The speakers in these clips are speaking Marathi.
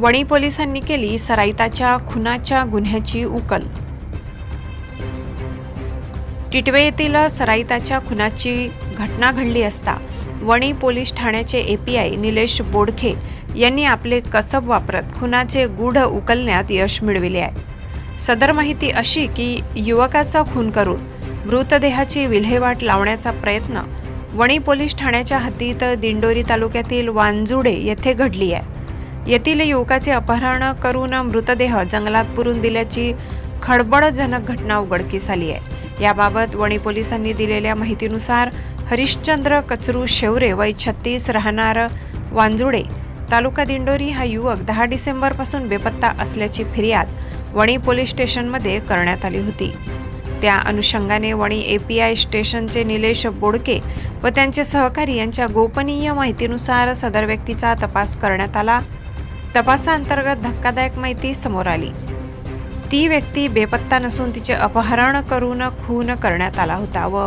वणी पोलिसांनी केली सराईताच्या खुनाच्या गुन्ह्याची उकल. टिटवे येथील सराईताच्या खुनाची घटना घडली असता वणी पोलीस ठाण्याचे एपीआय निलेश बोडखे यांनी आपले कसब वापरत खुनाचे गूढ उकलण्यात यश मिळविले आहे. सदर माहिती अशी की युवकाचा खून करून मृतदेहाची विल्हेवाट लावण्याचा प्रयत्न वणी पोलीस ठाण्याच्या हद्दीत दिंडोरी तालुक्यातील वांजुडे येथे घडली आहे. येथील युवकाचे अपहरण करून मृतदेह जंगलात पुरून दिल्याची खळबळजनक घटना उघडकीस आली आहे. याबाबत वणी पोलिसांनी दिलेल्या माहितीनुसार हरिश्चंद्र कचरू शेवरे वय छत्तीस राहणार वांजुडे. तालुका दिंडोरी हा युवक दहा डिसेंबरपासून बेपत्ता असल्याची फिर्याद वणी पोलीस स्टेशनमध्ये करण्यात आली होती. त्या अनुषंगाने वणी ए पी आय स्टेशनचे निलेश बोडके व त्यांचे सहकारी यांच्या गोपनीय माहितीनुसार सदर व्यक्तीचा तपास करण्यात आला तपासाअंतर्गत धक्कादायक माहिती समोर आली. ती व्यक्ती बेपत्ता नसून तिचे अपहरण करून खून करण्यात आला होता व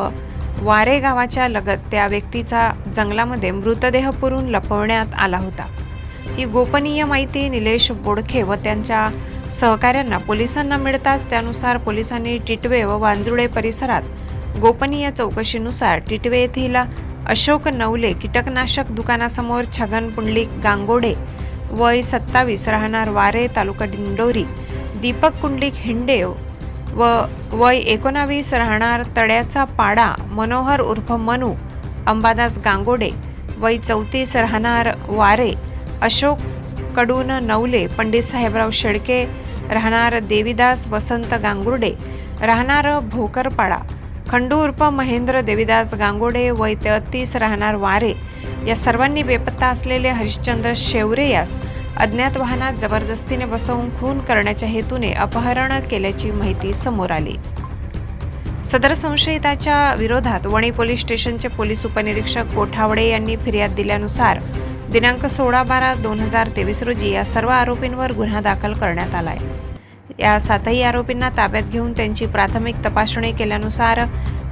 वारे गावाच्या लगत त्या व्यक्तीचा जंगलामध्ये मृतदेह पुरून लपवण्यात आला होता. ही गोपनीय माहिती निलेश बोडखे व त्यांच्या सहकाऱ्यांना पोलिसांना मिळताच त्यानुसार पोलिसांनी टिटवे व वांजुळे परिसरात गोपनीय चौकशीनुसार टिटवे येथील अशोक नवले कीटकनाशक दुकानासमोर छगन पुंडलिक गांगोडे वय सत्तावीस राहणार वारे तालुका दिंडोरी दीपक कुंडलिक हिंडेव व वय एकोणावीस राहणार तड्याचा पाडा मनोहर उर्फ मनू अंबादास गांगोडे. वय चौतीस राहणार वारे अशोककडून नवले पंडित साहेबराव शेळके. राहणार देवीदास वसंत गांगुर्डे. राहणार भोकरपाडा. खंडू उर्फ महेंद्र देवीदास गांगोडे वय तेहतीस राहणार वारे या सर्वांनी बेपत्ता असलेले हरिश्चंद्र शेवरे यास अज्ञात वाहनात जबरदस्तीने बसवून खून करण्याच्या हेतूने अपहरण केल्याची माहिती समोर आली. सदर संशयिताच्या विरोधात वणी पोलीस स्टेशनचे पोलीस उपनिरीक्षक कोठावडे यांनी फिर्याद दिल्यानुसार दिनांक सोळा बारा दोन हजार तेवीस रोजी या सर्व आरोपींवर गुन्हा दाखल करण्यात आलाय. या सातही आरोपींना ताब्यात घेऊन त्यांची प्राथमिक तपासणी केल्यानुसार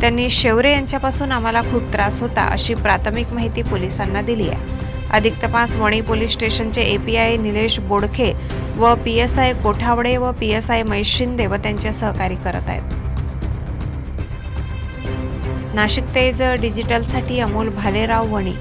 त्यांनी शेवरे यांच्यापासून आम्हाला खूप त्रास होता अशी प्राथमिक माहिती पोलिसांना दिली आहे. अधिक तपास Wani police station API Nilesh Bodkhe व पी एस आय कोठावडे व P S I Mahesh Shinde व त्यांचे सहकारी करत आहेत. नाशिक तेज डिजिटलसाठी अमोल भालेराव वणी